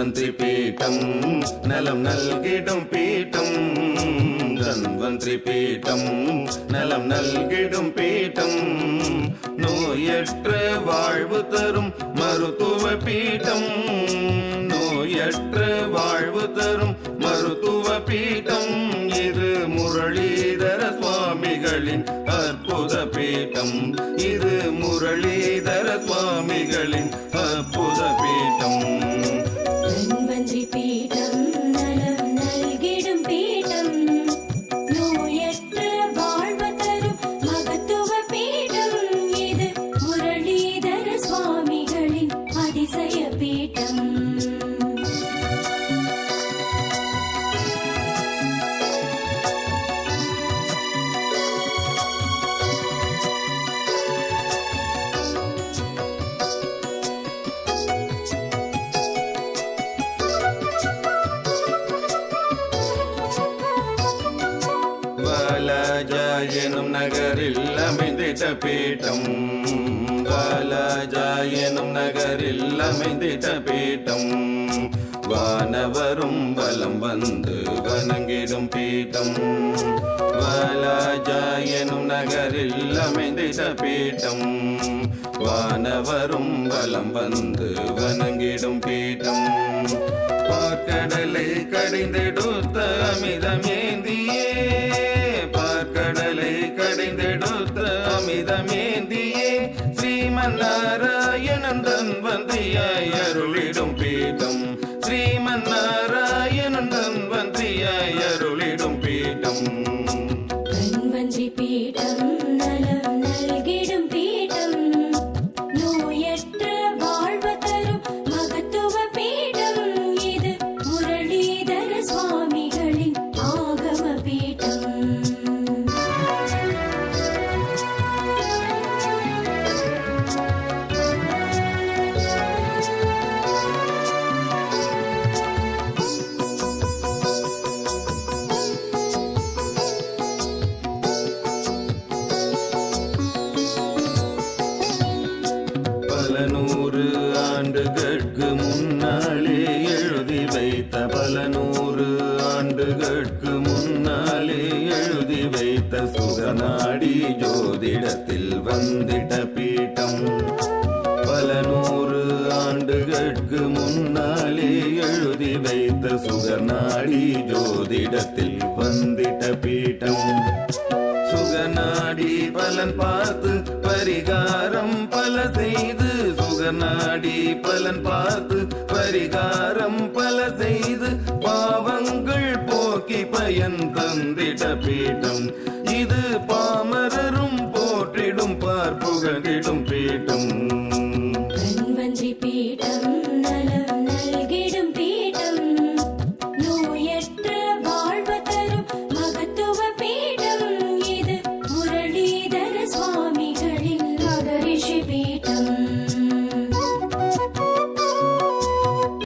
தன்வந்திரி பீட்டம் நலம் நல்கிடும் பீட்டம். தன்வந்திரி பீட்டம் நலம் நல்கிடும் பீட்டம். நோயற்ற வாழ்வு தரும் மருத்துவ பீட்டம். நோயற்ற வாழ்வு தரும் மருத்துவ பீட்டம். இது முரளிதர சுவாமிகளின் அற்புத பீட்டம். இது முரளிதர சுவாமிகளின் அற்புத பீட்டம். எனும் நகரில் அமைந்திட்ட பீட்டம். பாலாஜா எனும் நகரில் அமைந்திட்ட பீட்டம். வானவரும் வலம் வந்து வணங்கிடும் பீட்டம். பாலாஜா எனும் நகரில் அமைந்திட்ட பீட்டம். வானவரும் வலம் வந்து வணங்கிடும் பீட்டம். பார்க்கடலை கடிந்தெடுத்த அமிதமேந்தியே அமிதமேந்தியே ஸ்ரீமன் நாராயணன் தன் வந்தியாய் அருளிடும் பீடம். ஸ்ரீமன் நாராயணன் தன் வந்தியாய் அருளிடும் பீடம். பல நூறு ஆண்டுகட்கு முன்னாலே எழுதி வைத்த பல நூறு ஆண்டுகட்கு முன்னாலே எழுதி வைத்த சுகநாடி ஜோதிடத்தில் வந்திட்ட பீட்டம். பல நூறு ஆண்டுகட்கு முன்னாலே எழுதி வைத்த சுகநாடி ஜோதிடத்தில் வந்திட்ட பீட்டம். சுகநாடி பலன் பார்த்து பரிகாரம் பல செய்த நாடி பலன் பார்த்து பரிகாரம் பல செய்து பாவங்கள் போக்கி பயன் தந்திட பீட்டம். இது பாமரரும் போற்றிடும் பார்ப்புகழிடும் பீட்டம். தன்வஞ்சி பீட்டம் சுவாமி